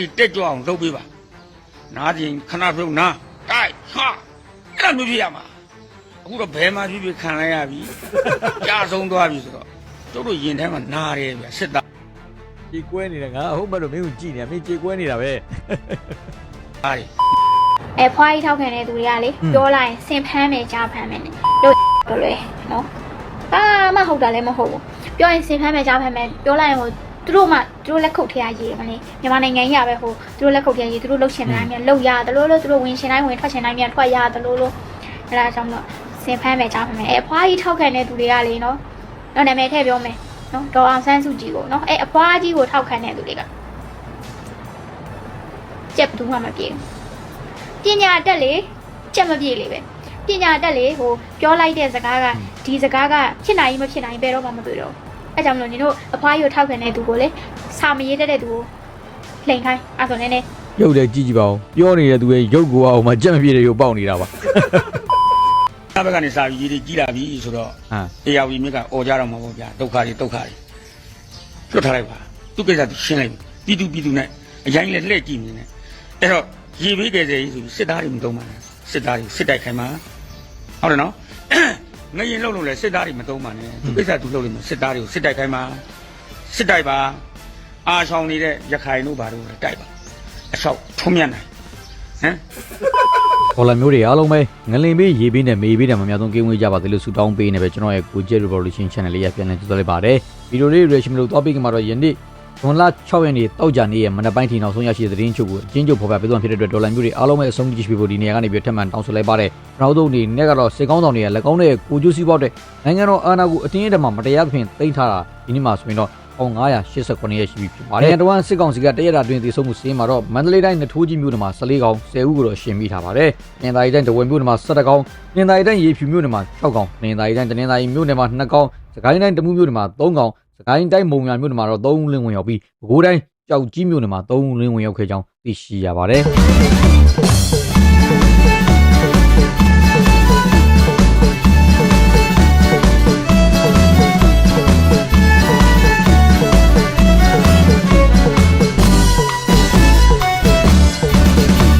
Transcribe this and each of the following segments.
ဒီတက်ကြွအောင်လုပ်ပေးပါနားကျင်ခဏပြုံးနာတိုက်ဟာအဲ့လိုမျိုးဖြစ်ရမှာအခုတော့ဘယ်မှာဖြစ်ဖြစ်ခံလိုက်ရပြီကြာဆုံးသွားပြီဆိုတော့ကျုပ်တို့ရင်ထဲမှာနားတယ်ဗျစစ်သားကြေကွဲနေတာငါဟုတ်မှတော့မင်းကိုကြည့်နေတာမင်းကြေကွဲနေတာပဲသားတွေအဲဖွားကြီးထောက်ခံတဲ့သူတွေကလေပြောလိုက်ရင်စင်ဖမ်းမယ်ကြားဖမ်းမယ်နဲ့လို့ပြောလွယ်နော်ဘာမှဟုတ်တာလည်းမဟုတ်ဘူးပြောရင်စင်ဖမ်းမယ်ကြားဖမ်းမယ်ပြောလိုက်ရင်ဟို သူတို့မှသူတို့လက်ခုပ်ထရရေးတယ်မလေးမြန်မာနိုင်ငံကြီးရပဲဟိုသူတို့လက်ခုပ်ထရရေးသူတို့လှုပ်ရှင်တိုင်းမြန်လှုပ်ရတယ်လို့လို့သူတို့ဝင်ရှင်တိုင်းဝင်ထွက်ရှင်တိုင်းမြန်ထွက်ရတယ်လို့လို့အဲဒါကြောင့်မလို့စင်ဖမ်းမယ်ကြားဖမ်းမယ်အဲဖွားကြီးထောက်ခံတဲ့သူတွေကလေနော်တော့နာမည်ထည့်ပြောမယ်နော်ဒေါ်အောင်ဆန်းစုကြည်ကိုနော်အဲအဖွားကြီးကိုထောက်ခံတဲ့သူတွေကကြက်ဘူးမှမပြေဘူးပညာတက်လေကြက်မပြေလေပဲပညာတက်လေဟိုပြောလိုက်တဲ့စကားကဒီစကားကဖြစ်နိုင်မဖြစ်နိုင်ဘယ်တော့မှမတွေ့တော့ အဲကြောင့်မလို့ညီတို့အဖွားရိုထောက်ခံတဲ့သူကိုလေစာမရေးတတ်တဲ့သူကိုလှိန်ခိုင်းအဲဆိုနေနေရုပ်လည်းကြည့်ကြည့်ပါဦးပြောနေတဲ့သူရဲ့ရုပ်ကိုအောင်မှကြက်မပြေတဲ့ရုပ်ပေါက်နေတာပါအဘက်ကနေစာပြီးကြီးတွေကြီးလာပြီဆိုတော့ဟမ်အေယာဝီမြစ်ကអော်ကြတော့မှာပေါ့ဗျာဒုက္ခတွေဒုက္ခတွေလွတ်ထားလိုက်ပါသူကိစ္စသူရှင်းလိုက်ပြီပြည်သူပြည်သူနဲ့အရင်လည်းလှည့်ကြည့်နေတယ်အဲ့တော့ရေဘေးကယ်ဆယ်ရေးဆိုပြီးစစ်သားတွေမတုံးပါနဲ့စစ်သားတွေစစ်တိုက်ခိုင်းပါဟုတ်တယ်နော် ငရင်လှုပ်လို့လဲစစ်သားတွေမတုံးပါနဲ့သူကိစ္စသူလှုပ်လို့မယ်စစ်သားတွေကိုစစ်တိုက်ခိုင်းပါစစ်တိုက်ပါအာရှောင်နေတဲ့ရခိုင်တို့ဘာတို့လဲတိုက်ပါအလျှောက်ထုံးမြတ်နိုင်ဟမ်ခေါ်လာမျိုးတွေအားလုံးပဲငလင်ပေးရေပေးနဲ့မေပေးတယ်မများဆုံးကင်းဝေးကြပါသေးလို့ဆုတောင်းပေးနေပဲကျွန်တော်ရဲ့ကိုကျက် revolution channel လေးရပြန်လည်ကြည့်သွားလိုက်ပါတယ်ဗီဒီယိုလေး reaction မလို့တော့ပြီးကမှာတော့ယနေ့ ဇွန်လ6ရက်နေ့တောက်ကြနေ့ရဲ့မနက်ပိုင်းထီနောက်ဆုံးရရှိတဲ့သတင်းချုပ်ကိုအချင်းချုပ်ဖော်ပြပေးသွားဖြစ်တဲ့အတွက်ဒေါ်လာမျိုးတွေအားလုံးပဲအဆုံးကြည့်ပြီးဖို့ဒီနေရာကနေပြီးထပ်မံတောင်းဆိုလိုက်ပါတယ်နောက်ဆုံးအနေနဲ့ကတော့စေကောင်းဆောင်တွေကလက်ကောင်းတဲ့ကိုကျိုးစီးပွားတဲ့နိုင်ငံတော်အာဏာကိုအတင်းအဓမ္မမတရားသဖြင့်သိမ်းထားတာဒီနေ့မှဆိုရင်တော့1989ရက်ရှိပြီဖြစ်ပါတယ်။တဝန်စစ်ကောင်စီကတရက်တာတွင်တည်ဆုံမှုစီးမှာတော့မန္တလေးတိုင်းနထိုးကြီးမြို့နယ်မှာ14ကောင်10ဦးကိုတော့ရှင်မိထားပါတယ်။နင်သာရီတိုင်းတဝယ်မြို့နယ်မှာ17ကောင်နင်သာရီတိုင်းရေဖြူမြို့နယ်မှာ6ကောင်နင်သာရီတိုင်းတနင်္သာရီမြို့နယ်မှာ2ကောင်စကိုင်းတိုင်းတမူးမြို့နယ်မှာ3ကောင် စကိုင်းတိုင်းမုံရွာမြို့နယ်မှာတော့3ဦးလင်းဝင်ရောက်ပြီးပဲခူးတိုင်းကြောက်ကြီးမြို့နယ်မှာ3ဦးလင်းဝင်ရောက်ခဲ့ကြောင်းသိရှိရပါတယ်။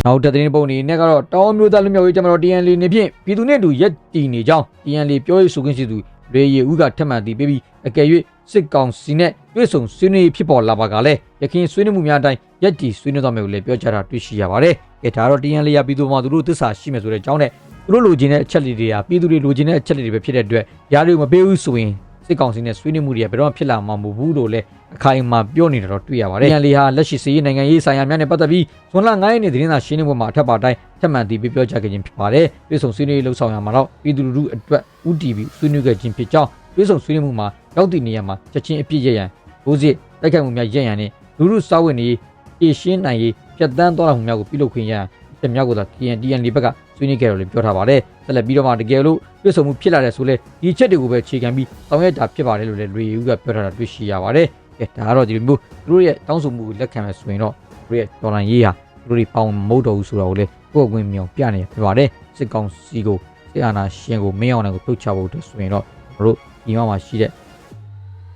နောက်တဲ့သတင်းပုံအနေနဲ့ကတော့တောင်းမျိုးသားလူမျိုးရေးကျမတော် TNL နေဖြင့်ပြည်သူနဲ့အတူရက်တည်နေကြောင်း TNL ပြောရေးဆိုခွင့်ရှိသူရေရီဦးကထပ်မံတည်ပြီးပြီးအကယ်၍ စစ်ကောင်စီနဲ့တွေ့ဆုံဆွေးနွေးဖြစ်ပေါ်လာပါကလည်းရခိုင်ဆွေးနွေးမှုများအတိုင်းရက်တည်ဆွေးနွေးသွားမယ်လို့လည်းပြောကြားတာတွေ့ရှိရပါတယ်။အဲဒါတော့ TNL ရပြည်သူမှာသူတို့သစ္စာရှိမယ်ဆိုတဲ့အကြောင်းနဲ့သူတို့လိုချင်တဲ့အချက်လေးတွေကပြည်သူတွေလိုချင်တဲ့အချက်လေးတွေပဲဖြစ်တဲ့အတွက်ຢာတွေကိုမပေးဘူးဆိုရင်စစ်ကောင်စီနဲ့ဆွေးနွေးမှုတွေကဘယ်တော့မှဖြစ်လာမှာမဟုတ်ဘူးလို့လည်းအခိုင်အမာပြောနေတာတော့တွေ့ရပါတယ်။ရန်လီဟာလက်ရှိစီးရေးနိုင်ငံရေးဆိုင်ရာများနဲ့ပတ်သက်ပြီးဇွန်လ9ရက်နေ့သတင်းစာရှင်းလင်းပွဲမှာအထက်ပါတိုင်းထပ်မံတည်ပြီးပြောကြားခဲ့ခြင်းဖြစ်ပါတယ်။ပြည်ဆုံဆွေးနွေးရေးလှုပ်ဆောင်ရမှာတော့ပြည်သူလူထုအတွက်ဥတီပြီးဆွေးနွေးခဲ့ခြင်းဖြစ်ကြောင်းပြည်ဆုံဆွေးနွေးမှုမှာ ရောက်တည်နေရမှာချက်ချင်းအပြည့်ရရန်ဘိုးစစ်တိုက်ခိုက်မှုများရရန်နဲ့လူထုစာဝင်ရေးပြေရှင်းနိုင်ရေးပြတ်တန်းသွားတာမှုများကိုပြုလုပ်ခွင့်ရရန်တမြောက်ကိုသာ TNTN လေးဘက်ကဆွေးနွေးခဲ့တယ်လို့ပြောထားပါတယ်။ဆက်လက်ပြီးတော့မှတကယ်လို့ပြည်ဆုံမှုဖြစ်လာတဲ့ဆိုလဲဒီချက်တွေကိုပဲခြေခံပြီးဆောင်ရွက်တာဖြစ်ပါတယ်လို့လည်းလူရီဦးကပြောထားတာတွေ့ရှိရပါတယ်။ကဲဒါကတော့ဒီလိုမျိုးသူတို့ရဲ့တောင်းဆိုမှုကိုလက်ခံမယ်ဆိုရင်တော့သူတို့ရဲ့ဒေါ်လာရေးဟာသူတို့တွေပေါင်မဟုတ်တော့ဘူးဆိုတော့ကိုလေကိုယ့်အကွင်းမြောင်ပြနေဖြစ်ပါတယ်။စစ်ကောင်စီကိုစစ်အာဏာရှင်ကိုမင်းအောင်နိုင်ကိုထုတ်ချဖို့အတွက်ဆိုရင်တော့တို့ဒီမှာမှာရှိတဲ့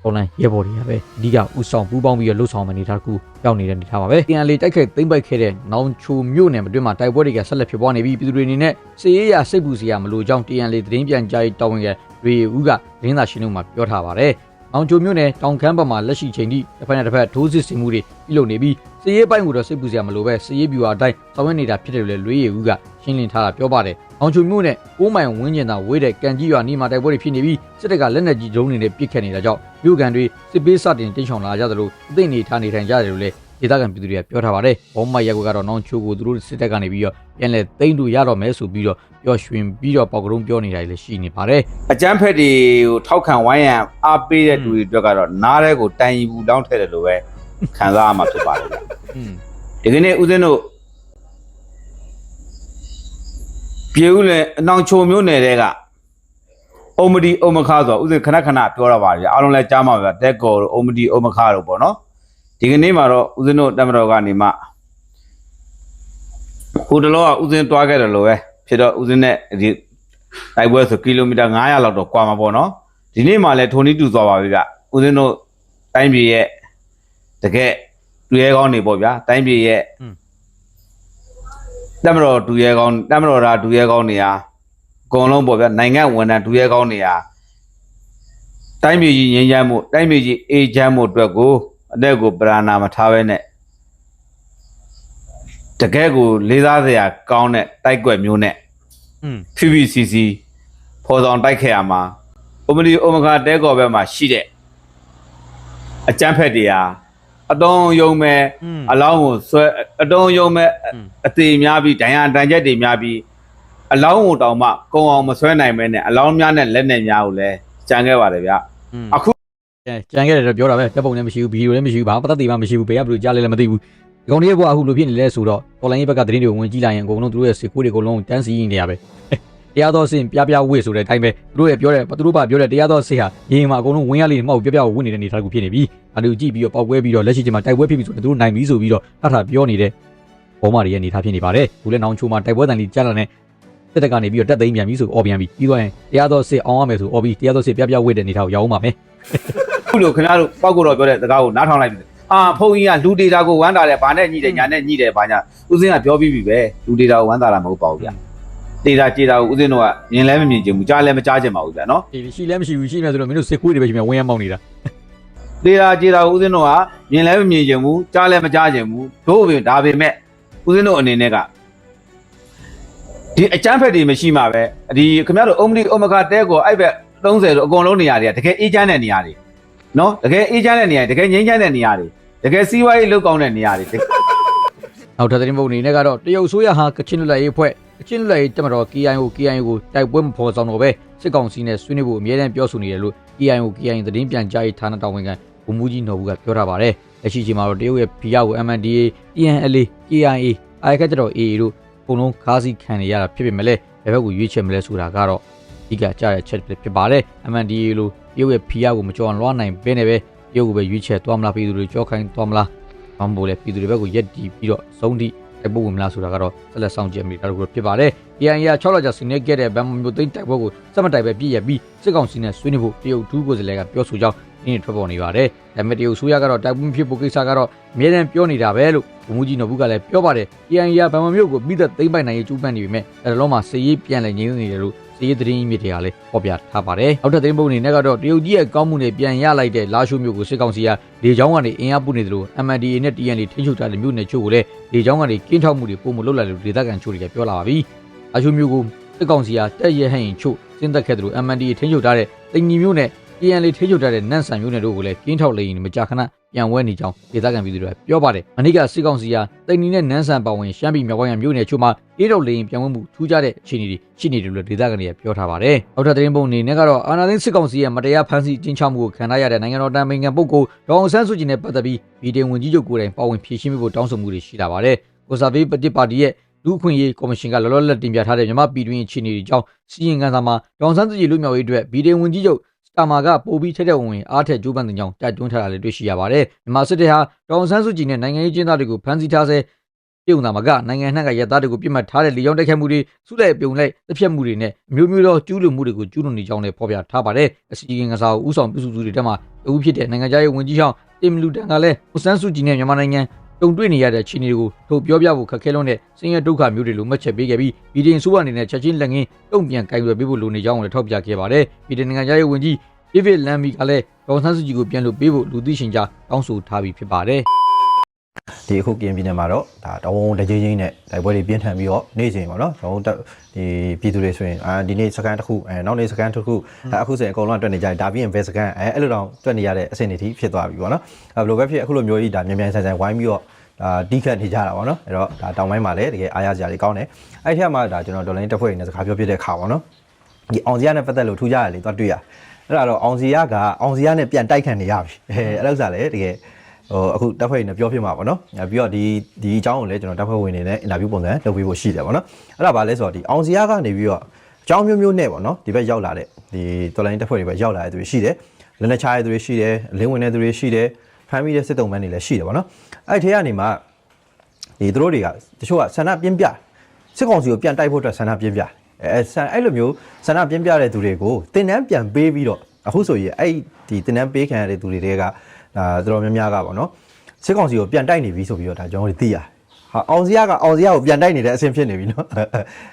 online ရဲဘော်တွေကပဲအဓိကဥဆောင်ပူးပေါင်းပြီးတော့လှုပ်ဆောင်မနေတာတစ်ခုရောက်နေတဲ့အနေထားပါပဲ။ပြန်လေတိုက်ခိုက်သိမ့်ပိုက်ခဲ့တဲ့နောင်ချိုမြို့နယ်အတွင်းမှာတိုက်ပွဲတွေကဆက်လက်ဖြစ်ပွားနေပြီးပြည်သူတွေအနေနဲ့စစ်ရေးရစိတ်ပူစရာမလိုကြောင်းတန်လေသတင်းပြန်ကြားရေးတာဝန်ခံရေဦးကသတင်းစာရှင်းလင်းမှာပြောထားပါတယ်။နောင်ချိုမြို့နယ်တောင်ခမ်းဘက်မှာလက်ရှိချိန်ထိတစ်ဖက်နဲ့တစ်ဖက်ထိုးစစ်ဆင်မှုတွေပြုလုပ်နေပြီးစစ်ရေးပိုင်းကိုတော့စိတ်ပူစရာမလိုပဲစစ်ရေးဗျူဟာအတိုင်းဆောင်ရွက်နေတာဖြစ်တယ်လို့လည်းလွေးရည်ဦးကရှင်းလင်းထားတာပြောပါတယ်။ အောင်ချုံမြို့နယ်6မိုင်ဝန်းကျင်သာဝေးတဲ့ကန်ကြီးရွာနီးမှာတိုက်ပွဲတွေဖြစ်နေပြီးစစ်တပ်ကလက်နက်ကြီးဒုံးတွေနဲ့ပစ်ခတ်နေတာကြောင့်မြို့ကန်တွေစစ်ပေးစတင်တင်းချောင်လာကြသလိုအသိနေထားနေထိုင်ကြတယ်လို့လည်းဒေသခံပြည်သူတွေကပြောထားပါတယ်။ဘောမရက်ကွကတော့နောင်ချိုကိုသူတို့စစ်တပ်ကနေပြီးတော့ပြန်လဲသိမ့်တူရတော့မယ်ဆိုပြီးတော့ပြောရွှင်ပြီးတော့ပေါက်ကရုံးပြောနေတာလည်းရှိနေပါတယ်အကျန်းဖက်တွေကိုထောက်ခံဝိုင်းရန်အားပေးတဲ့လူတွေအတွက်ကတော့နားရဲကိုတိုင်ယူဘူးတောင်းထဲတယ်လို့ပဲခံစားရမှာဖြစ်ပါတယ်ဗျ။อืมဒီကနေ့ဦးဇင်းတို့ ပြေဦးလည်းအနောင်ချုံမျိုးနယ်တဲ့ကအုံမဒီအုံမခါဆိုတော့ဦးဇင်းခဏခဏပြောရပါဗျအားလုံးလည်းကြားမှာဗျတက်ကောတို့အုံမဒီအုံမခါတို့ပေါ့နော်ဒီကနေ့မှာတော့ဦးဇင်းတို့တမတော်ကနေမှဟိုတလောကဦးဇင်းတွားခဲ့တယ်လို့ပဲဖြစ်တော့ဦးဇင်းနဲ့ဒီတိုက်ပွဲဆိုကီလိုမီတာ900လောက်တော့ကွာမှာပေါ့နော်ဒီနေ့မှလည်းထုံနီးတူသွားပါပြီဗျဦးဇင်းတို့တိုင်းပြည်ရဲ့တကယ်တူရဲကောင်းနေပေါ့ဗျာတိုင်းပြည်ရဲ့อืม တက်မတော်တူရဲကောင်းတက်မတော်ဒါတူရဲကောင်းနေရာအကုန်လုံးပေါ့ဗျာနိုင်ငံဝန်ထမ်းတူရဲကောင်းနေရာတိုင်းပြည်ကြီးငြိမ်းချမ်းမှုတိုင်းပြည်ကြီးအေးချမ်းမှုအတွက်ကိုအတက်ကိုပရဏာမထားဘဲနဲ့တကယ်ကိုလေးစားစရာကောင်းတဲ့တိုက်ကွက်မျိုးနဲ့อืม PPCC ဖော်ဆောင်တိုက်ခဲ့ရမှာအိုမဒီအိုမခတဲကော်ဘက်မှာရှိတဲ့အကြမ်းဖက်တွေဟာ အတုံးယုံမဲ့အလောင်းကိုဆွဲအတုံးယုံမဲ့အသေးများပြီးဒဏ်ရာဒဏ်ချက်တွေများပြီးအလောင်းကိုတောင်မှကုံအောင်မဆွဲနိုင်မဲနဲ့အလောင်းများနဲ့လက်နဲ့များကိုလည်းကြံခဲ့ပါတယ်ဗျအခုကြံခဲ့တယ်တော့ပြောတာပဲတက်ပုံလည်းမရှိဘူးဗီဒီယိုလည်းမရှိဘူးဘာပတ်သက်သေးမှမရှိဘူးဘယ်ကဘယ်လိုကြားလဲလည်းမသိဘူးဒီကောင်လေးကအခုလိုဖြစ်နေလဲဆိုတော့တော်လိုင်းရဲ့ဘက်ကသတင်းတွေဝင်ကြည့်လိုက်ရင်အကုန်လုံးသူတို့ရဲ့စေကိုးတွေအကုန်လုံးတန်းစီနေရပဲ တရားတော်စင်ပြပြဝေ့ဆိုတဲ့အတိုင်းပဲသူတို့ရဲ့ပြောတဲ့သူတို့ဘာပြောတဲ့တရားတော်စစ်ဟာရင်မှာအကုန်လုံးဝင်းရလေးမှောက်ပြပြဝေ့နေတဲ့အနေထားကိုဖြစ်နေပြီအဲလိုကြည့်ပြီးတော့ပောက်ပွဲပြီးတော့လက်ရှိချိန်မှာတိုက်ပွဲဖြစ်ပြီဆိုတော့သူတို့နိုင်ပြီဆိုပြီးတော့ထထပြောနေတဲ့ဘောမာတွေရဲ့အနေထားဖြစ်နေပါတယ်သူလည်းနောင်ချိုမှာတိုက်ပွဲတန်လေးကြားလာတဲ့တက်တက်ကနေပြီးတော့တက်သိမ်းပြန်ပြီဆိုအော်ပြန်ပြီပြီးတော့ရင်တရားတော်စစ်အောင်ရမယ်ဆိုအော်ပြီးတရားတော်စစ်ပြပြဝေ့တဲ့အနေထားကိုရောက်အောင်ပါမယ်ခုလိုခင်ဗျားတို့ပောက်ကိုတော့ပြောတဲ့စကားကိုနားထောင်လိုက်ပြီအာဖုန်းကြီးကလူဒေတာကိုဝမ်းတာတယ်ဘာနဲ့ညှိတယ်ညာနဲ့ညှိတယ်ဘာညာဦးစင်းကပြောပြီးပြီပဲလူဒေတာကိုဝမ်းတာတာမဟုတ်ပါဘူးဗျ ဒေတာကြေတာကိုဦးစင်းတို့ကမြင်လဲမမြင်ချင်ဘူးကြားလဲမကြားချင်ပါဘူးဗျနော်ဒီရှိလည်းမရှိဘူးရှိနေဆိုတော့မင်းတို့စစ်ခွေးတွေပဲရှိမှဝင်းရမောင်းနေတာဒေတာကြေတာကိုဦးစင်းတို့ကမြင်လဲမမြင်ချင်ဘူးကြားလဲမကြားချင်ဘူးတို့ပင်ဒါပေမဲ့ဦးစင်းတို့အနေနဲ့ကဒီအကျန်းဖက်တွေမရှိမှပဲဒီခင်ဗျားတို့အုံမလီအုံမခတဲကိုအဲ့ဘက်30တို့အကုန်လုံးနေရာတွေကတကယ်အေးချမ်းတဲ့နေရာတွေနော်တကယ်အေးချမ်းတဲ့နေရာတွေတကယ်ငြိမ်းချမ်းတဲ့နေရာတွေတကယ်စီးပွားရေးလုပ်ကောင်းတဲ့နေရာတွေနောက်ထပ်သတင်းပုတ်အနေနဲ့ကတော့တရုတ်ဆိုရဟာကချင်လွတ်လပ်ရေးဖွဲ့ ကချင်လွတ်လပ်ရေးတက်မတော် KIO KIO ကိုတိုက်ပွဲမဖော်ဆောင်တော့ပဲစစ်ကောင်စီနဲ့ဆွေးနွေးဖို့အမြဲတမ်းပြောဆိုနေတယ်လို့ KIO KIO သတင်းပြန်ကြားရေးဌာနတာဝန်ခံဗိုလ်မှူးကြီးနော်ဘူးကပြောထားပါတယ်လက်ရှိချိန်မှာတော့တရုတ်ရဲ့ဖီယာကို MNDA TNLA KIA အိုက်ခက်တော် AA တို့အကုန်လုံးခါးစီခံနေရတာဖြစ်ပေမဲ့လည်းဘယ်ဘက်ကိုရွေးချယ်မလဲဆိုတာကတော့အဓိကကြားတဲ့ချက်ဖြစ်ပါတယ် MNDA လို့တရုတ်ရဲ့ဖီယာကိုမကြော်လွှားနိုင်ဘဲနဲ့ပဲတရုတ်ကိုပဲရွေးချယ်သွားမလားပြည်သူတွေကြောခိုင်းသွားမလား။ဘာမို့လဲပြည်သူတွေဘက်ကိုရက်တီးပြီးတော့ဆုံးထိ တိုက်ပွဲဝင်မလားဆိုတာကတော့ဆက်လက်ဆောင်ကြည့်မိတာတို့ဖြစ်ပါတယ်။ PN ရ6လကြာဆင်းနေခဲ့တဲ့ဗန်မျိုးသိန်းတိုက်ပွဲကိုစက်မတိုက်ပဲပြည့်ရပြီးစစ်ကောင်စီနဲ့ဆွေးနွေးဖို့တရုတ်ထူးကိုယ်စားလှယ်ကပြောဆိုကြောင်းဒီနေ့ထွက်ပေါ်နေပါတယ်။ဒါပေမဲ့တရုတ်ဆိုရကတော့တိုက်ပွဲဖြစ်ဖို့ကိစ္စကတော့အမြဲတမ်းပြောနေတာပဲလို့ဗိုလ်မှူးကြီးနော်ဘူးကလည်းပြောပါတယ်။ PN ရဗန်မျိုးကိုပြီးသက်သိမ့်ပိုင်နိုင်ရေးကျူးပန်းနေပေမဲ့အဲလုံးမှာစစ်ရေးပြန်လည်ငြိမ်းနေတယ်လို့ စီးရီးသတင်းကြီးမြစ်တွေကလည်းပေါ်ပြထားပါတယ်။နောက်ထပ်သတင်းပုံအနေနဲ့ကတော့တရုတ်ကြီးရဲ့ကောင်းမှုနဲ့ပြန်ရလိုက်တဲ့လာရှိုးမျိုးကိုစစ်ကောင်စီကလေကြောင်းကနေအင်အားပုနေတယ်လို့ MNDA နဲ့ TNL ထိန်းချုပ်ထားတဲ့မြို့နယ်ချို့ကိုလည်းလေကြောင်းကနေကင်းထောက်မှုတွေပုံမလုပ်လိုက်လို့ဒေသခံချို့တွေကပြောလာပါပြီ။လာရှိုးမျိုးကိုစစ်ကောင်စီကတက်ရဲဟန်ချို့စင်းသက်ခဲ့တယ်လို့ MNDA ထိန်းချုပ်ထားတဲ့တင်ကြီးမျိုးနဲ့ TNL ထိန်းချုပ်ထားတဲ့နန့်ဆန်မျိုးနယ်တို့ကိုလည်းကင်းထောက်လေရင်မကြာခဏ ပြန်ဝဲနေကြောင်းဒေသခံပြည်သူတွေကပြောပါတယ်။အနိကစစ်ကောင်စီကတိန်နီနဲ့နန်းဆန်ပါဝင်ရှမ်းပြည်မြောက်ပိုင်းမြို့နယ်ချို့မှာအေးတော်လေရင်ပြန်ဝဲမှုထူးခြားတဲ့အခြေအနေတွေရှိနေတယ်လို့ဒေသခံတွေကပြောထားပါတယ်။အောက်ထပ်သတင်းပုံအနေနဲ့ကတော့အာနာသိန်းစစ်ကောင်စီရဲ့မတရားဖမ်းဆီးကျင်းချမှုကိုခံရတဲ့နိုင်ငံတော်တန်ပင်ခံပုဂ္ဂိုလ်ဒေါအောင်ဆန်းစုကြည်နဲ့ပတ်သက်ပြီးဗီဒီယိုဝင်ကြီးချုပ်ကိုယ်တိုင်ပါဝင်ဖြည့်ရှင်းပေးဖို့တောင်းဆိုမှုတွေရှိလာပါတယ်။ကိုစာဘေးပတိပါတီရဲ့လူအခွင့်အရေးကော်မရှင်ကလောလောလတ်တင်ပြထားတဲ့မြန်မာပြည်တွင်းအခြေအနေတွေကြောင့်စီရင်ခံစာမှာဒေါအောင်ဆန်းစုကြည်လူမျိုးရေးအတွက်ဗီဒီယိုဝင်ကြီးချုပ် စတာမာကပို့ပြီးထက်တဲ့ဝင်ဝင်အားထက်ကြိုးပမ်းတဲ့ကြောင်းတိုက်တွန်းထားတာလည်းတွေ့ရှိရပါတယ်။မြန်မာစစ်တပ်ဟာဒေါအောင်ဆန်းစုကြည်နဲ့နိုင်ငံရေးကျင်းသားတွေကိုဖမ်းဆီးထားဆဲပြုံတာမှာကနိုင်ငံနှံ့ကရသားတွေကိုပြစ်မှတ်ထားတဲ့လေကြောင်းတိုက်ခိုက်မှုတွေစုလိုက်ပြုံလိုက်တစ်ဖြတ်မှုတွေနဲ့အမျိုးမျိုးသောကျူးလွန်မှုတွေကိုကျူးလွန်နေကြောင်းလည်းဖော်ပြထားပါတယ်။အစီအရင်ကစားကိုဥဆောင်ပြုစုသူတွေတက်မှအဦးဖြစ်တဲ့နိုင်ငံသားရေးဝန်ကြီးဟောင်းတင်မလူတန်ကလည်းဦးဆန်းစုကြည်နဲ့မြန်မာနိုင်ငံ တုံတွေ့နေရတဲ့ခြေအနေတွေကိုထုတ်ပြောပြဖို့ခက်ခဲလွန်းတဲ့ဆင်းရဲဒုက္ခမျိုးတွေလိုမှတ်ချက်ပေးခဲ့ပြီးဗီဒီယိုဆိုးအနေနဲ့ချက်ချင်းလက်ငင်းတုံ့ပြန်ကင်ရွယ်ပေးဖို့လိုနေကြောင်းလည်းထောက်ပြခဲ့ပါတယ်။ဗီဒီယိုနိုင်ငံသားရေးဝန်ကြီး David Lammy ကလည်းဒေါ်ဆန်းစုကြည်ကိုပြန်လို့ပေးဖို့လူသိရှင်ကြားတောင်းဆိုထားပြီးဖြစ်ပါတယ် ဒီအခုကရင်ပြည်နယ်မှာတော့ဒါတဝုံတကြီးကြီးနဲ့တိုက်ပွဲတွေပြင်းထန်ပြီးတော့နေ့စဉ်ပေါ့နော်ကျွန်တော်တို့ဒီပြည်သူတွေဆိုရင်အာဒီနေ့စကန်တစ်ခုအဲနောက်နေ့စကန်တစ်ခုအဲအခုဆိုရင်အကုန်လုံးအတွက်နေကြတယ်ဒါပြီးရင်ဘယ်စကန်အဲအဲ့လိုတော့တွက်နေရတဲ့အဆင့်တွေထိဖြစ်သွားပြီပေါ့နော်အဲဘယ်လိုပဲဖြစ်အခုလိုမျိုးကြီးဒါမြန်မြန်ဆန်ဆန်ဝိုင်းပြီးတော့ဒါတီးခတ်နေကြတာပေါ့နော်အဲ့တော့ဒါတောင်ပိုင်းမှာလည်းတကယ်အားရစရာတွေကောင်းတယ်အဲ့ထက်မှာဒါကျွန်တော်ဒေါ်လာတက်ဖွဲ့နေစကားပြောပြတဲ့အခါပေါ့နော်ဒီအောင်စရနဲ့ပတ်သက်လို့ထူးကြရတယ်လေတော့တွေ့ရအဲ့ဒါတော့အောင်စရကအောင်စရနဲ့ပြန်တိုက်ခံနေရပြီအဲအဲ့လိုစားလေတကယ် ဟိုအခုတက်ဖွဲ့နေပြောဖြစ်မှာပေါ့နော်။ပြီးတော့ဒီဒီအကြောင်းကိုလည်းကျွန်တော်တက်ဖွဲ့ဝင်နေနဲ့အင်တာဗျူးပုံစံလုပ်ပေးဖို့ရှိတယ်ပေါ့နော်။အဲ့ဒါဘာလဲဆိုတော့ဒီအောင်စရာကနေပြီးတော့အကြောင်းမျိုးမျိုးနဲ့ပေါ့နော်ဒီဘက်ရောက်လာတဲ့ဒီတော်လိုင်းတက်ဖွဲ့တွေဘက်ရောက်လာတဲ့သူတွေရှိတယ်။လက်နဲ့ချတဲ့သူတွေရှိတယ်။လင်းဝင်တဲ့သူတွေရှိတယ်။ဖမ်းမိတဲ့စစ်တုံးမန်းတွေလည်းရှိတယ်ပေါ့နော်။အဲ့ထဲကနေမှဒီသူတို့တွေကတချို့ကဆန္ဒပြင်းပြစစ်ကောင်စီကိုပြန်တိုက်ဖို့အတွက်ဆန္ဒပြင်းပြအဲဆန္အဲ့လိုမျိုးဆန္ဒပြင်းပြတဲ့သူတွေကိုတင်တန်းပြန်ပေးပြီးတော့အခုဆိုရင်အဲ့ဒီတင်တန်းပေးခံရတဲ့သူတွေတွေက ဒါတော်တော်များများကပေါ့နော်စစ်ကောင်စီကိုပြန်တိုက်နေပြီဆိုပြီးတော့ဒါကျွန်တော်တို့သိရတယ်ဟာအောင်စရကအောင်စရကိုပြန်တိုက်နေတဲ့အဆင့်ဖြစ်နေပြီနော်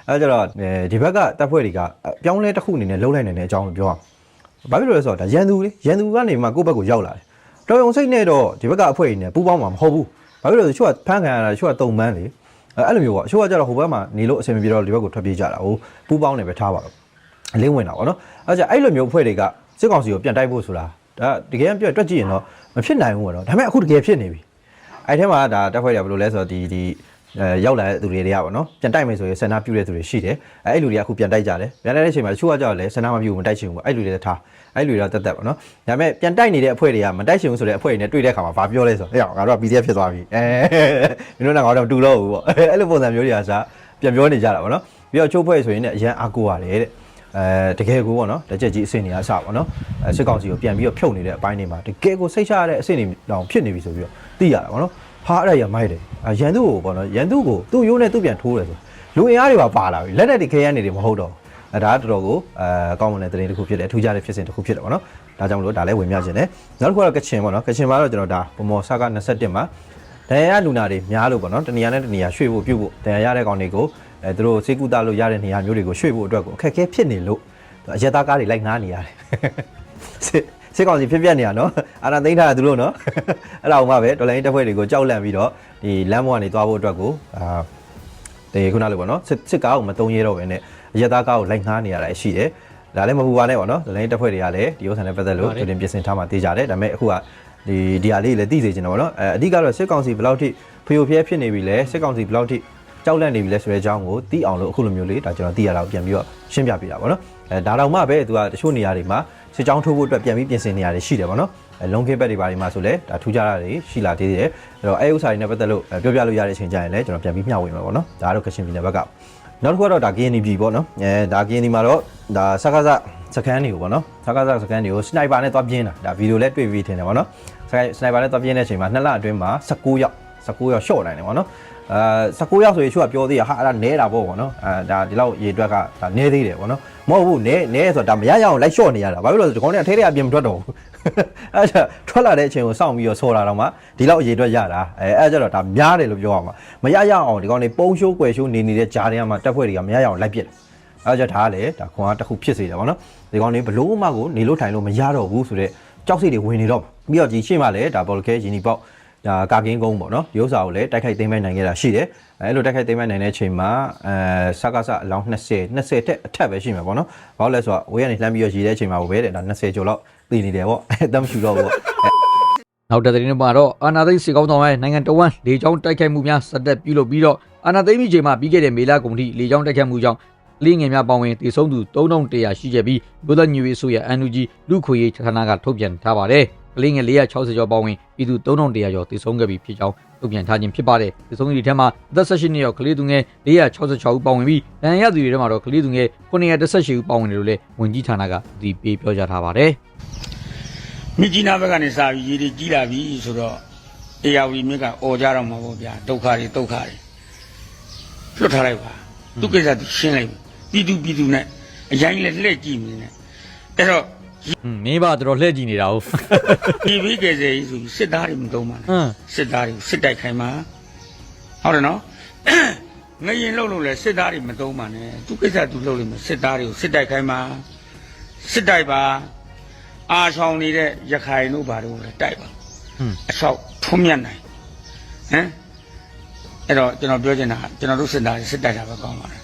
အဲကြတော့ဒီဘက်ကတပ်ဖွဲ့တွေကပြောင်းလဲတစ်ခုအနေနဲ့လှုပ်လိုက်နိုင်တဲ့အကြောင်းကိုပြောအောင်ဘာဖြစ်လို့လဲဆိုတော့ဒါရန်သူလေရန်သူကနေမှကိုယ့်ဘက်ကိုရောက်လာတယ်တော်ရုံစိတ်နဲ့တော့ဒီဘက်ကအဖွဲ့တွေနဲ့ပူးပေါင်းမှာမဟုတ်ဘူးဘာဖြစ်လို့လဲဆိုတော့သူကဖမ်းခံရတာသူကတုံမန်းလေအဲ့လိုမျိုးပေါ့အချို့ကကြတော့ဟိုဘက်မှာနေလို့အဆင်မပြေတော့ဒီဘက်ကိုထွက်ပြေးကြတာဟိုပူးပေါင်းနေပဲထားပါတော့အလင်းဝင်တာပေါ့နော်အဲ့ကြအဲ့လိုမျိုးအဖွဲ့တွေကစစ်ကောင်စီကိုပြန်တိုက်ဖို့ဆိုတာဒါတကယ်ပြောတွက်ကြည့်ရင်တော့ မဖြစ်နိုင်ဘူးပေါ့နော်ဒါပေမဲ့အခုတကယ်ဖြစ်နေပြီအဲ့ထဲမှာဒါတက်ဖွဲ့ရဘယ်လိုလဲဆိုတော့ဒီဒီအဲရောက်လာတဲ့သူတွေတွေကပေါ့နော်ပြန်တိုက်မယ်ဆိုရင်ဆန္ဒပြုတဲ့သူတွေရှိတယ်အဲအဲ့လူတွေကအခုပြန်တိုက်ကြတယ်ပြန်တိုက်တဲ့အချိန်မှာတချို့ကကြောက်လဲဆန္ဒမပြုဘူးမတိုက်ချင်ဘူးပေါ့အဲ့လူတွေလည်းထားအဲ့လူတွေတော့တက်တက်ပေါ့နော်ဒါပေမဲ့ပြန်တိုက်နေတဲ့အဖွဲ့တွေကမတိုက်ချင်ဘူးဆိုတဲ့အဖွဲ့တွေနဲ့တွေ့တဲ့အခါမှာဘာပြောလဲဆိုတော့အေးငါတို့က PDF ဖြစ်သွားပြီအဲမင်းတို့ကငါတို့မတူတော့ဘူးပေါ့အဲ့လိုပုံစံမျိုးတွေကစားပြန်ပြောနေကြတာပေါ့နော်ပြီးတော့ချိုးဖွဲ့ဆိုရင်လည်းအရန်အားကိုးရတယ်တဲ့ အဲတကယ်ကိုပေါ့နော်တကြက်ကြီးအဆင့်တွေအစပေါ့နော်အဲစစ်ကောင်စီကိုပြန်ပြီးတော့ဖြုတ်နေတဲ့အပိုင်းတွေမှာတကယ်ကိုစိတ်ချရတဲ့အဆင့်တွေတောင်ဖြစ်နေပြီဆိုပြီးတော့သိရတာပေါ့နော်ဟာအဲ့ဒါရမိုက်တယ်အရန်သူ့ကိုပေါ့နော်ရန်သူ့ကိုသူ့ရိုးနဲ့သူ့ပြန်ထိုးတယ်ဆိုလူအင်အားတွေပါပါလာပြီလက်နဲ့ဒီခဲရနေတယ်မဟုတ်တော့အဲဒါကတော်တော်ကိုအဲကောင်းမွန်တဲ့သတင်းတစ်ခုဖြစ်တယ်ထူးခြားတဲ့ဖြစ်စဉ်တစ်ခုဖြစ်တယ်ပေါ့နော်ဒါကြောင့်မလို့ဒါလည်းဝင်မြခြင်းတယ်နောက်တစ်ခုကတော့ကချင်ပေါ့နော်ကချင်မှာတော့ကျွန်တော်ဒါဗမော်ဆာက21မှာဒဏ်ရာရလူနာတွေများလို့ပေါ့နော်တနေရာနဲ့တနေရာရွှေ့ဖို့ပြုတ်ဖို့ဒဏ်ရာရတဲ့ကောင်တွေကို အဲသူတို့စေကူတာလို့ရတဲ့နေရာမျိုးတွေကိုရွှေ့ဖို့အတွက်ကိုအခက်အခဲဖြစ်နေလို့အရက်သားကားတွေလိုက်ငားနေရတယ်စစ်စစ်ကောင်စီဖြစ်ပြက်နေရနော်အာနာသိန်းထားတာသူတို့နော်အဲ့ဒါအောင်မှပဲတော်လိုင်းတက်ဖွဲ့တွေကိုကြောက်လန့်ပြီးတော့ဒီလမ်းပေါ်ကနေသွားဖို့အတွက်ကိုအာတေခုနလိုပေါ့နော်စစ်စစ်ကားကိုမတုံးရဲတော့ပဲနဲ့အရက်သားကားကိုလိုက်ငားနေရတာရှိတယ်ဒါလည်းမပူပါနဲ့ပေါ့နော်တော်လိုင်းတက်ဖွဲ့တွေကလည်းဒီဥစ္စာနဲ့ပတ်သက်လို့ပြင်ပြင်ဆင်ထားမှသိကြတယ်ဒါပေမဲ့အခုကဒီဒီဟာလေးလည်းသိစေချင်တယ်ပေါ့နော်အဲအဓိကတော့စစ်ကောင်စီဘယ်လောက်ထိဖျို့ဖျဲဖြစ်နေပြီလဲစစ်ကောင်စီဘယ်လောက်ထိ ကြောက်လန့်နေပြီလဲဆိုတဲ့အကြောင်းကိုသိအောင်လို့အခုလိုမျိုးလေးဒါကျွန်တော်သိရတာကိုပြန်ပြီးတော့ရှင်းပြပေးတာပေါ့နော်အဲဒါတော့မှပဲသူကတချို့နေရာတွေမှာစစ်ကြောင်းထိုးဖို့အတွက်ပြန်ပြီးပြင်ဆင်နေရတယ်ရှိတယ်ပေါ့နော်အဲလုံခင်းဘက်တွေဘာတွေမှာဆိုလဲဒါထူးခြားတာတွေရှိလာသေးတယ်အဲ့တော့အဲဥစ္စာတွေနဲ့ပတ်သက်လို့ပြောပြလို့ရတဲ့အချိန်ကျရင်လည်းကျွန်တော်ပြန်ပြီးမျှဝေမှာပေါ့နော်ဒါကတော့ကရှင်ပြည်နယ်ဘက်ကနောက်တစ်ခုကတော့ဒါ KNB ပြည်ပေါ့နော်အဲဒါ KNB မှာတော့ဒါစကားစစကန်တွေကိုပေါ့နော်စကားစစကန်တွေကိုစနိုက်ပါနဲ့သွားပြင်းတာဒါဗီဒီယိုလည်းတွေ့ပြီးထင်တယ်ပေါ့နော်စနိုက်ပါနဲ့သွားပြင်းတဲ့အချိန်မှာနှစ်လအတွင်းမှာ19ယောက်19ယောက်ရှော့နိုင်တယ်ပေါ့နော် အဲ19ယောက်ဆိုရင်သူကပြောသေးရဟာအဲ့ဒါနဲတာပေါ့ပေါ့နော်အဲဒါဒီလောက်ရေတွက်ကဒါနဲသေးတယ်ပေါ့နော်မဟုတ်ဘူးနဲနဲဆိုတာဒါမရရအောင်လိုက်ရှော့နေရတာဘာဖြစ်လို့လဲဆိုတော့ဒီကောင်တွေကထဲထဲအပြင်မထွက်တော့ဘူးအဲဒါထွက်လာတဲ့အချိန်ကိုစောင့်ပြီးတော့ဆော်လာတော့မှဒီလောက်ရေတွက်ရတာအဲအဲကြတော့ဒါများတယ်လို့ပြောရမှာမရရအောင်ဒီကောင်တွေပုံရှိုးကွယ်ရှိုးနေနေတဲ့ကြားထဲမှာတက်ဖွဲ့တွေကမရရအောင်လိုက်ပြစ်တယ်အဲကြောင့်ဒါကလည်းဒါခွန်အားတစ်ခုဖြစ်စေတယ်ဗောနော်ဒီကောင်တွေဘလို့မှကိုနေလို့ထိုင်လို့မရတော့ဘူးဆိုတော့ကြောက်စိတ်တွေဝင်နေတော့ပြီးတော့ဒီရှေ့မှာလည်းဒါဘောလခဲယီနီပေါက်ဒါ ကာကင်းကုန်းပေါ့နော်ရုပ်စာကိုလည်းတိုက်ခိုက်သိမ်းပိုက်နိုင်ခဲ့တာရှိတယ်အဲလိုတိုက်ခိုက်သိမ်းပိုက်နိုင်တဲ့အချိန်မှာအဲစကားစအလောင်း20 20တက်အထက်ပဲရှိမှာပေါ့နော်ဘာလို့လဲဆိုတော့ဝေးကနေလှမ်းပြီးတော့ရည်တဲ့အချိန်မှာပဲတဲ့ဒါ20ကျော်လောက်တည်နေတယ်ပေါ့အဲတမ်းရှူတော့ပေါ့နောက်တဲ့သတင်းမှာတော့အာနာသိန်းစေကောင်းဆောင်ရဲ့နိုင်ငံတော်ဝန်လေကြောင်းတိုက်ခိုက်မှုများစတက်ပြုလုပ်ပြီးတော့အာနာသိန်းမိချိန်မှာပြီးခဲ့တဲ့မေလကုန်ထိလေကြောင်းတိုက်ခိုက်မှုကြောင့်လင်းငယ်များပေါဝင်တည်ဆုံးသူ3100ရှိခဲ့ပြီးဘုဒ္ဓညူရေးဆိုရ NUG လူခွေရေးဌာနကထုတ်ပြန်ထားပါတယ်။ လင်းငယ်460ကျော်ပေါဝင်ပြည်သူ3100ကျော်တည်ဆုံးခဲ့ပြီးဖြစ်ကြောင်းထုတ်ပြန်ထားခြင်းဖြစ်ပါတယ်။တည်ဆုံးသူတွေထဲမှာအသက်18နှစ်ရောက်ကလေးသူငယ်466ဦးပေါဝင်ပြီးဒဏ်ရာရသူတွေထဲမှာတော့ကလေးသူငယ်918ဦးပေါဝင်တယ်လို့လည်းဝန်ကြီးဌာနကဒီပေးပြောကြားထားပါတယ်။မြစ်ကြီးနားဘက်ကနေစာပြီးရေတွေကြီးလာပြီဆိုတော့အေယာဝတီမြစ်ကអော်ကြတော့မှာပေါ့ဗျာဒုက္ခတွေဒုက္ခတွေလွတ်ထားလိုက်ပါသူကိစ္စသူရှင်းလိုက်ပြီပြည်သူပြည်သူနဲ့အရင်လည်းလှည့်ကြည့်နေတယ်အဲ့တော့ဟွန်း မင်းပါတော်တော်လှည့်ကြည့်နေတာဟုတ်ဒီဘိကေစေကြီးဆိုပြီးစစ်သားတွေမတုံးပါနဲ့ဟမ်စစ်သားတွေကိုစစ်တိုက်ခိုင်းမှာဟုတ်တယ်နော် ငရင်လှုပ်လို့လဲစစ်သားတွေမတုံးပါနဲ့သူကိစ္စသူလှုပ်လို့မယ်စစ်သားတွေကိုစစ်တိုက်ခိုင်းမှာစစ်တိုက်ပါအာဆောင်နေတဲ့ရခိုင်တို့ဘာတို့လဲတိုက်ပါ ဟွန်းအဆောက်ထုံးမြတ်နိုင်ဟမ်အဲ့တော့ကျွန်တော်ပြောချင်တာကကျွန်တော်တို့စစ်သားတွေစစ်တိုက်တာပဲကောင်းပါတယ်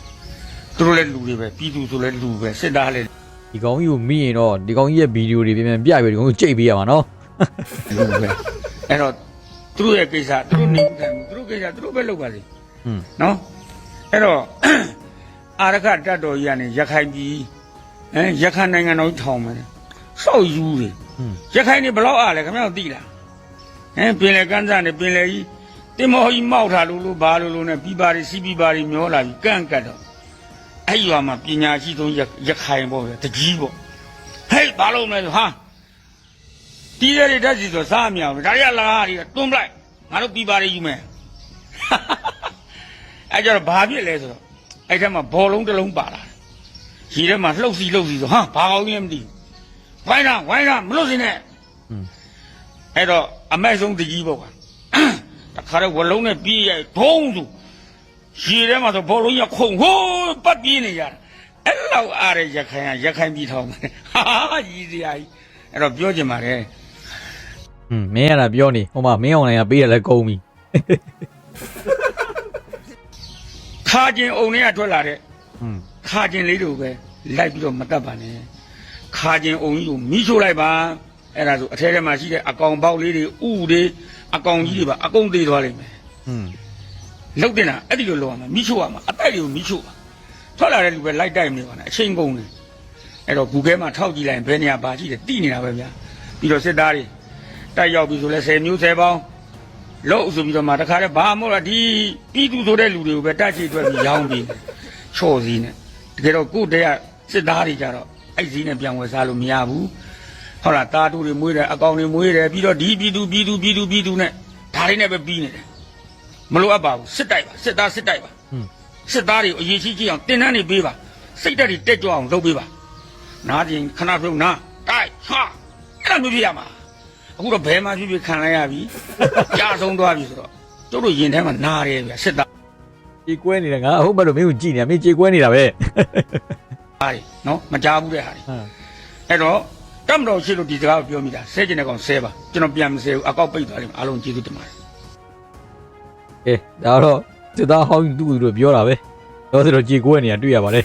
သူတို့လည်းလူတွေပဲပြည်သူဆိုလည်းလူပဲစစ်သားလည်း ဒီကောင်ကြီးကိုမိရင်တော့ဒီကောင်ကြီးရဲ့ဗီဒီယိုတွေပြန်ပြန်ပြပြီးဒီကောင်ကိုကြိတ်ပေးရမှာနော်လူပဲအဲ့တော့သူတို့ရဲ့ကိစ္စသူတို့နေတယ်သူတို့ကိစ္စသူတို့ပဲလုပ်ပါစေဟွန်းနော်အဲ့တော့အာရခတတ်တော်ကြီးကနေရခိုင်ပြည်ဟမ်ရခိုင်နိုင်ငံတော်ကြီးထောင်မယ်စောက်ယူတွေဟွန်းရခိုင်နေဘလောက်အားလဲခင်ဗျားတို့သိလားဟမ်ပင်လေကန်းစားနေပင်လေကြီးတင်မောကြီးမောက်ထားလို့လို့ဘာလို့လို့နဲ့ပြီးပါရီစီးပြီးပါရီမျောလာပြီးကန့်ကတ်တော့ အဲ့ရွာမှာပညာရှိဆုံးရရခိုင်ပေါ့ဗျာတကြီးပေါ့ဟဲ့ဘာလို့မလဲဆိုဟာတီးရတဲ့ဓာတ်စီဆိုစားမရဘူးဒါရလာဟာဒီတွန်းပလိုက်ငါတို့ပြီးပါရီယူမယ်အဲ့ကြတော့ဘာဖြစ်လဲဆိုတော့အဲ့ထက်မှာဘောလုံးတစ်လုံးပါလာတယ်ရီထဲမှာလှုပ်စီလှုပ်စီဆိုဟာဘာကောင်းကြီးလဲမသိဘူးဝိုင်းတာဝိုင်းတာမလို့စင်းနဲ့ဟွန်းအဲ့တော့အမိုက်ဆုံးတကြီးပေါ့ကွာခါတော့ဝလုံးနဲ့ပြေးရိုက်ဒုံးဆို ရေထဲမှာဆိုဘောလုံးရခုံဟိုးပတ်ပြေးနေကြတာအဲ့လောက်အားရရခိုင်ကရခိုင်ပြည်ထောင်မယ်ဟာကြီးစရာကြီးအဲ့တော့ပြောချင်ပါတယ် อืมမင်းရတာပြောနေဟိုမှာမင်းအောင်လိုင်းကပေးရလဲကုန်ပြီ ခါကျင်အုံထဲကထွက်လာတဲ့ อืม ခါကျင်လေးတို့ပဲလိုက်ပြီးတော့မတတ်ပါနဲ့ခါကျင်အုံကြီးကိုမိချို့လိုက်ပါအဲ့ဒါဆိုအထဲထဲမှာရှိတဲ့အကောင်ပေါက်လေးတွေဥတွေအကောင်ကြီးတွေပါအကုန်သေးသွားလိမ့်မယ် อืม လုတ်တင်တာအဲ့ဒီလိုလုပ်ရမှာမိချို့ရမှာအတိုက်တွေကိုမိချို့ပါထွက်လာတဲ့လူပဲလိုက်တိုက်မနေပါနဲ့အချိန်ကုန်တယ်အဲ့တော့ဂူခဲမှာထောက်ကြည့်လိုက်ရင်ဘယ်နေရာပါရှိတယ်တိနေတာပဲဗျာပြီးတော့စစ်သားတွေတိုက်ရောက်ပြီဆိုလဲ10မျိုး10ပေါင်းလို့ဆိုပြီးတော့မှတခါတည်းဘာမို့လားဒီပြည်သူဆိုတဲ့လူတွေကိုပဲတက်ချီအတွက်ပြီးရောင်းပြီးချော့စည်းနဲ့တကယ်တော့ကိုယ့်တည်းကစစ်သားတွေကြတော့အဲ့စည်းနဲ့ပြန်ဝယ်စားလို့မရဘူးဟုတ်လားတာတူတွေမွေးတယ်အကောင်တွေမွေးတယ်ပြီးတော့ဒီပြည်သူပြည်သူပြည်သူပြည်သူနဲ့ဒါတွေနဲ့ပဲပြီးနေတယ် မလိုအပ်ပါဘူးစစ်တိုက်ပါစစ်သားစစ်တိုက်ပါอืมစစ်သားတွေကိုအရေးကြီးကြီးအောင်တင်တန်းနေပေးပါစိတ်ဓာတ်တွေတက်ကြွအောင်လုပ်ပေးပါနားကျင်ခဏပြုံးနာတိုက်ဟာအဲ့လိုမျိုးပြရမှာအခုတော့ဘယ်မှာဖြစ်ဖြစ်ခံလိုက်ရပြီကြာဆုံးသွားပြီဆိုတော့တို့တို့ရင်ထဲမှာနားတယ်ဗျစစ်သားကြေကွဲနေတာငါဟုတ်မှတော့မင်းကိုကြည့်နေတာမင်းကြေကွဲနေတာပဲတွေနော်မကြားဘူးတဲ့ဟာတွေဟမ်အဲ့တော့တမတော်ရှိလို့ဒီစကားကိုပြောမိတာဆဲကျင်တဲ့ကောင်ဆဲပါကျွန်တော်ပြန်မဆဲဘူးအကောက်ပိတ်သွားတယ်အားလုံးကျေးဇူးတင်ပါတယ် ကဲဒါတော့စစ်သားဟောင်းသူ့ကိုတို့ပြောတာပဲတော့ဆိုတော့ကြေကွဲနေတာတွေ့ရပါတယ်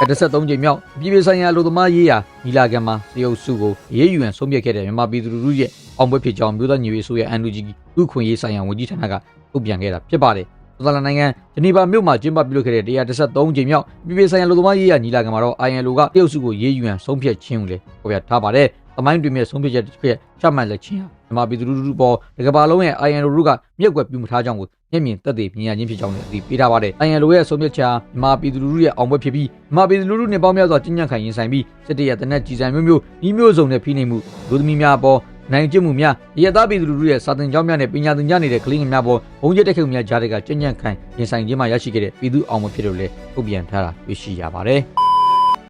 အဲ33ချိန်မြောက်ပြည်ပြည်ဆိုင်ရာလူသမားရေးရာညီလာခံမှာတရုတ်စုကိုရေးယူရန်ဆုံးဖြတ်ခဲ့တဲ့မြန်မာပြည်သူလူထုရဲ့အောင်ပွဲဖြစ်ကြောင်းမြို့သားညီရေးဆိုရဲ့ NUG လူခွင့်ရေးဆိုင်ရာဝန်ကြီးဌာနကထုတ်ပြန်ခဲ့တာဖြစ်ပါတယ်။သောလနိုင်ငံဂျနီဗာမြို့မှာကျင်းပပြုလုပ်ခဲ့တဲ့133ချိန်မြောက်ပြည်ပြည်ဆိုင်ရာလူသမားရေးရာညီလာခံမှာတော့ ILO ကတရုတ်စုကိုရေးယူရန်ဆုံးဖြတ်ခြင်းကိုလည်းဖော်ပြထားပါတယ်။သမိုင်းတွင်မဲ့ဆုံးဖြတ်ချက်တစ်ခုရဲ့ချမှတ်လက်ခြင်းဟာ မြန်မာပြည်သူလူထုပေါ်ဒီကမ္ဘာလုံးရဲ့ ILO တို့ကမြက်ကွယ်ပြုမထားကြောင်းကိုမျက်မြင်သက်သေမြင်ရခြင်းဖြစ်ကြောင်းလည်းအသိပေးထားပါတယ်။ ILO ရဲ့ဆုံးဖြတ်ချက်ဟာမြန်မာပြည်သူလူထုရဲ့အောင်ပွဲဖြစ်ပြီးမြန်မာပြည်သူလူထုနဲ့ပေါင်းများစွာကျဉ်းညံ့ခံရင်ဆိုင်ပြီးစစ်တပ်ရဲ့တနက်ကြီးဆိုင်မျိုးမျိုးဤမျိုးစုံနဲ့ဖိနှိပ်မှုလူသမီးများအပေါ်နိုင်ကျင့်မှုများရသပြည်သူလူထုရဲ့စာသင်ကျောင်းများနဲ့ပညာသင်ကြားနေတဲ့ကလေးငယ်များပေါ်ဘုံကျက်တက်ခုများကြားတဲ့ကကျဉ်းညံ့ခံရင်ဆိုင်ခြင်းမှရရှိခဲ့တဲ့ပြည်သူအောင်ပွဲဖြစ်လို့လည်းထုတ်ပြန်ထားတာတွေ့ရှိရပါတယ်။